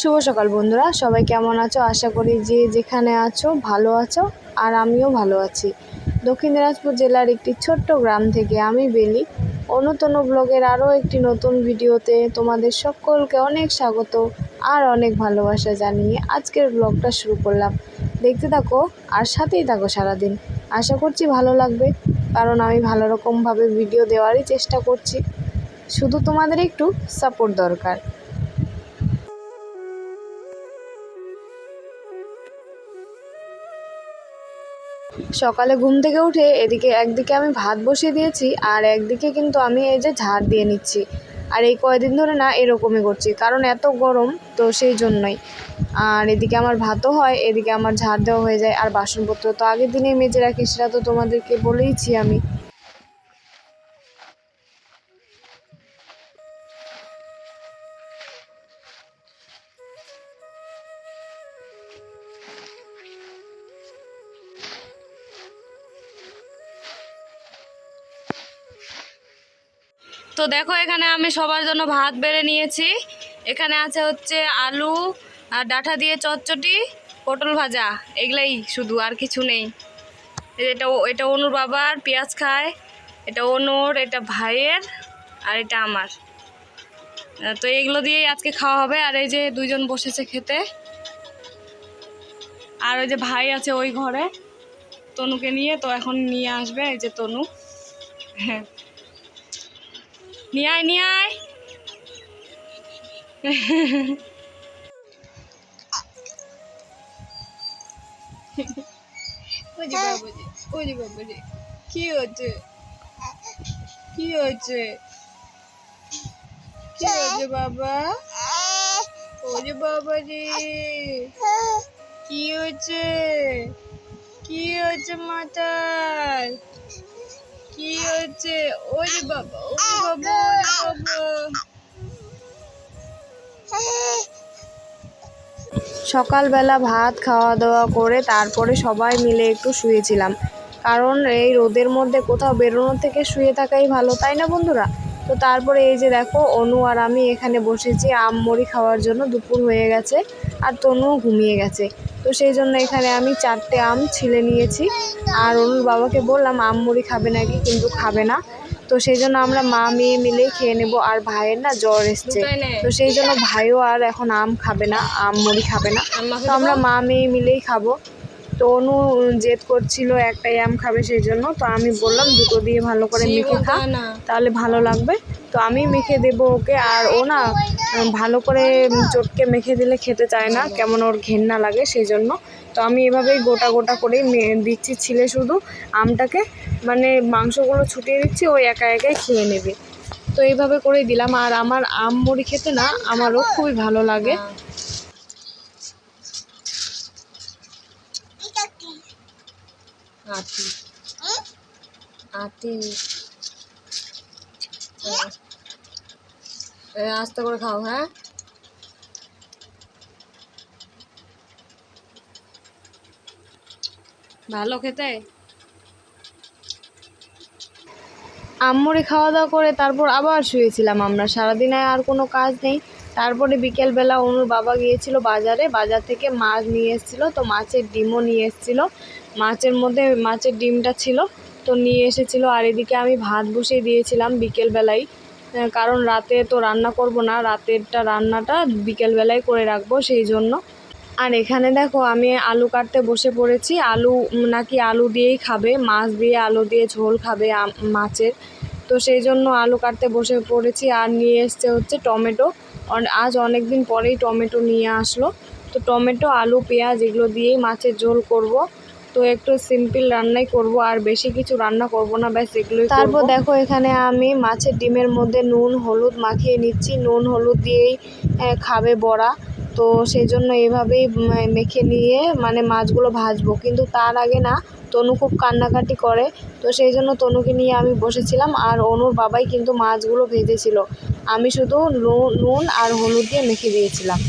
শুভ সকাল বন্ধুরা, সবাই কেমন আছো? আশা করি যে যেখানে আছো, ভালো আছো আর আমিও ভালো আছি। দক্ষিণ দিনাজপুর জেলার একটি ছোট্ট গ্রাম থেকে আমি বেলি। অনুতন ব্লগের আরও একটি নতুন ভিডিওতে তোমাদের সকলকে অনেক স্বাগত আর অনেক ভালোবাসা জানিয়ে আজকের ব্লগটা শুরু করলাম। দেখতে থাকো আর সাথেই থাকো সারাদিন। আশা করছি ভালো লাগবে, কারণ আমি ভালো রকমভাবে ভিডিও দেওয়ারই চেষ্টা করছি। শুধু তোমাদের একটু সাপোর্ট দরকার। সকালে ঘুম থেকে উঠে এদিকে একদিকে আমি ভাত বসিয়ে দিয়েছি আর একদিকে কিন্তু আমি এই যে ঝাড় দিয়ে নিচ্ছি। আর এই কয়দিন ধরে না এরকমই করছি, কারণ এত গরম তো সেই জন্যই। আর এদিকে আমার ভাতও হয়, এদিকে আমার ঝাড় দেওয়া হয়ে যায়। আর বাসনপত্র তো আগের দিনে মেজে রাখি সেটা তো তোমাদেরকে বলেইছি আমি। তো দেখো এখানে আমি সবার জন্য ভাত বেড়ে নিয়েছি। এখানে আছে হচ্ছে আলু, আর ডাঁটা দিয়ে চচ্চটি পটল ভাজা, এগুলাই শুধু, আর কিছু নেই। এটা এটা অনুর বাবার পেঁয়াজ খায়, এটা অনুর, এটা ভাইয়ের, আর এটা আমার। তো এগুলো দিয়েই আজকে খাওয়া হবে, আর এই যে দুইজন বসেছে খেতে। আর ওই যে ভাই আছে ওই ঘরে, তনুকে নিয়ে, তো এখন নিয়ে আসবে, এই যে তনু। হ্যাঁ। নিয়ে আয় নিয়ে আয় কি হচ্ছে কি হচ্ছে কি হচ্ছে বাবা? ওরে বাবারে কি হচ্ছে কি হচ্ছে মাথার কি হচ্ছে ওরে বাবা ওরে বাবা ওরে বাবা। সকালবেলা ভাত খাওয়া দাওয়া করে তারপরে সবাই মিলে একটু শুয়েছিলাম। কারণ এই রোদের মধ্যে কোথাও বেরোনোর থেকে শুয়ে থাকাই ভালো তাই না বন্ধুরা? তো তারপরে এই যে দেখো অনু আর আমি এখানে বসেছি আম মুড়ি খাওয়ার জন্য দুপুর হয়ে গেছে আর তনুও ঘুমিয়ে গেছে। তো সেই জন্য এখানে আমি চারটে আম ছিলে নিয়েছি। আর অনুর বাবাকে বললাম আম মুড়ি খাবে নাকি? কিন্তু খাবে না। তো সেই জন্য আমরা মা মেয়ে মিলেই খেয়ে নেব। আর ভাইয়ের না জ্বর এসছে। তো সেই জন্য ভাইও আর এখন আম খাবে না আম মুড়ি খাবে না। তো আমরা মা মেয়ে মিলেই খাব। তো অনু জেদ করছিল একটাই আম খাবে সেই জন্য। তো আমি বললাম দুটো দিয়ে ভালো করে মেখে খা। তাহলে ভালো লাগবে। তো আমি মেখে দেবো ওকে। আর ও না ভালো করে চটকে মেখে দিলে খেতে চায় না কেমন ওর ঘেন্না লাগে সেই জন্য তো আমি এভাবেই গোটা গোটা করেই দিচ্ছি ছিলে শুধু আমটাকে মানে মাংসগুলো ছুটিয়ে দিচ্ছি ওই একা একাই খেয়ে নেবে। তো এইভাবে করেই দিলাম আর আমার আম মুড়ি খেতে না আমারও খুবই ভালো লাগে। আটি। আটি। আস্তে করে খাও হ্যাঁ? ভালো খেতে? আম্মুরি খাওয়া দাওয়া করে তারপর আবার শুয়েছিলাম আমরা। সারাদিন আর কোনো কাজ নেই। তারপরে বিকেলবেলা অনুর বাবা গিয়েছিল বাজারে। বাজার থেকে মাছ নিয়ে এসেছিল তো মাছের ডিমও নিয়ে এসেছিল। মাছের মধ্যে মাছের ডিমটা ছিল তো নিয়ে এসেছিল। আর এদিকে আমি ভাত বসিয়ে দিয়েছিলাম বিকেলবেলায় কারণ রাতে তো রান্না করব না, রাতেরটা রান্নাটা বিকেলবেলায় করে রাখব সেই জন্য। আর এখানে দেখো আমি আলু কাটতে বসে পড়েছি, আলু নাকি আলু দিয়েই খাবে, মাছ দিয়ে আলু দিয়ে ঝোল খাবে মাছের। তো সেই জন্য আলু কাটতে বসে পড়েছি আর নিয়ে এসছে হচ্ছে টমেটো। আজ অনেক দিন পরেই টমেটো নিয়ে আসলো। তো টমেটো, আলু, পেঁয়াজ এগুলো দিয়েই মাছের ঝোল করব। তো একটু সিম্পল রান্নাই করব আর বেশি কিছু রান্না করব না ব্যাস এগুলোই তারপর দেখো এখানে আমি মাছের ডিমের মধ্যে নুন হলুদ মাখিয়ে নিচ্ছি। নুন হলুদ দিয়েই খাবে বড়া। তো সেই জন্য এভাবেই মেখে নিয়ে মানে মাছগুলো ভাজবো। কিন্তু তার আগে না তনু খুব কান্নাকাটি করে। তো সেই জন্য তনুকে নিয়ে আমি বসেছিলাম আর অনুর বাবাই কিন্তু মাছগুলো ভেজেছিল। আমি শুধু নুন নুন আর হলুদ দিয়ে মেখে দিয়েছিলাম।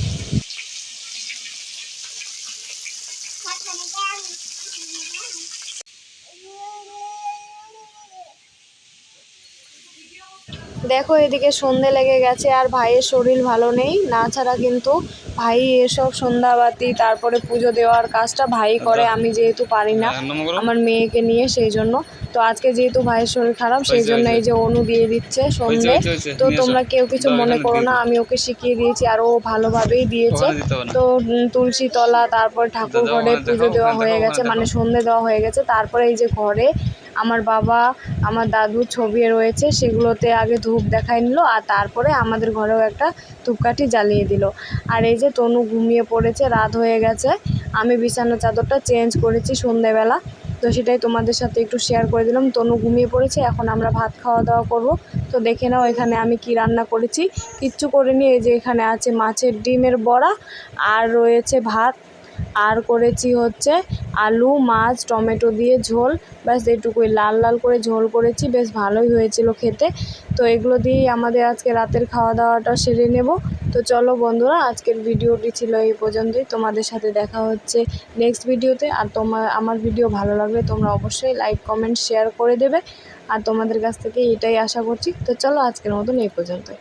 দেখো এদিকে সন্ধে লেগে গেছে আর ভাইয়ের শরীর ভালো নেই। না ছাড়া কিন্তু ভাই এসব সন্ধ্যাবাতি তারপরে পুজো দেওয়ার কাজটা ভাই করে আমি যেহেতু পারি না আমার মেয়েকে নিয়ে সেই জন্য। তো আজকে যেহেতু ভাইয়ের শরীর খারাপ সেই জন্য এই যে অনু দিয়ে দিচ্ছে সন্ধে। তো তোমরা কেউ কিছু মনে করো না আমি ওকে শিখিয়ে দিয়েছি আর ও ভালোভাবেই দিয়েছে। তো তুলসী তলা তারপর ঠাকুর ঘরে পুজো দেওয়া হয়ে গেছে মানে সন্ধে দেওয়া হয়ে গেছে। তারপরে এই যে ঘরে আমার বাবা, আমার দাদুর ছবি রয়েছে, সেগুলোতে আগে ধূপ দেখাই নিল আর তারপরে আমাদের ঘরেও একটা ধূপকাঠি জ্বালিয়ে দিল। আর এই যে তনু ঘুমিয়ে পড়েছে, রাত হয়ে গেছে, আমি বিছানার চাদরটা চেঞ্জ করেছি সন্ধেবেলা। তো সেটাই তোমাদের সাথে একটু শেয়ার করে দিলাম। তনু ঘুমিয়ে পড়েছে, এখন আমরা ভাত খাওয়া দাওয়া করব। তো দেখে নাও এখানে আমি কি রান্না করেছি। কিচ্ছু করিনি, এই যে এখানে আছে মাছের ডিমের বড়া আর রয়েছে ভাত। আর করেছি হচ্ছে আলু, মাছ, টমেটো দিয়ে ঝোল। ব্যাস, এইটুকুই। লাল লাল করে ঝোল করেছি। বেশ ভালোই হয়েছিল খেতে। তো এগুলো দিয়েই আমাদের আজকে রাতের খাওয়া দাওয়াটা সেরে নেব। তো চলো বন্ধুরা, আজকের ভিডিওটি ছিল এই পর্যন্তই। তোমাদের সাথে দেখা হচ্ছে নেক্সট ভিডিওতে। আর তোমার, আমার ভিডিও ভালো লাগলে তোমরা অবশ্যই লাইক কমেন্ট শেয়ার করে দেবে। আর তোমাদের কাছ থেকে এটাই আশা করছি। তো চলো আজকের মতন এই পর্যন্তই।